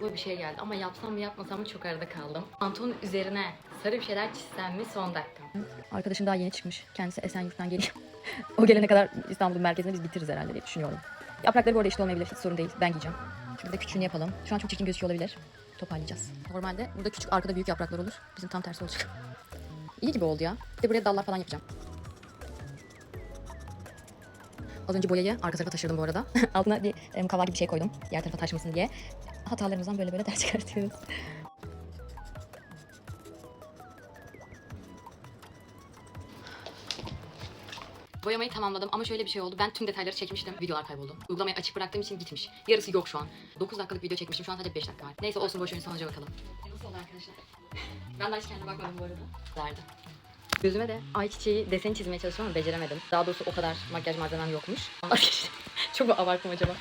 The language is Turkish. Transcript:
aklıma bir şey geldi ama yapsam mı yapmasam mı çok arada kaldım. Pantolonun üzerine sarı bir şeyler çizsem mi son dakika. Arkadaşım daha yeni çıkmış. Kendisi Esenyurt'tan geliyor. o gelene kadar İstanbul'un merkezinde biz bitiririz herhalde diye düşünüyorum. Yaprakları bu arada işte olmayabilir. Hiç sorun değil. Ben giyeceğim. Şurada küçüğünü yapalım. Şu an çok çirkin gözüküyor olabilir. Toparlayacağız. Normalde burada küçük arkada büyük yapraklar olur. Bizim tam tersi olacak. İyi gibi oldu ya. Bir de buraya dallar falan yapacağım. Az önce boyayı arka tarafa taşırdım bu arada. Altına bir em, kava gibi bir şey koydum. Diğer tarafa taşmasın diye. Hatalarımızdan böyle böyle ders çıkartıyoruz. Boyamayı tamamladım ama şöyle bir şey oldu. Ben tüm detayları çekmiştim. Videolar kayboldu. Uygulamayı açık bıraktığım için gitmiş. Yarısı yok şu an. 9 dakikalık video çekmiştim. Şu an sadece 5 dakika var. Neyse olsun boş verin sonuca bakalım. Nasıl oldu arkadaşlar? ben daha hiç kendime bakmadım bu arada. Verdi. Gözüme de ayçiçeği deseni çizmeye çalıştım ama beceremedim. Daha doğrusu o kadar makyaj malzemem yokmuş. Çok mu abarttım acaba?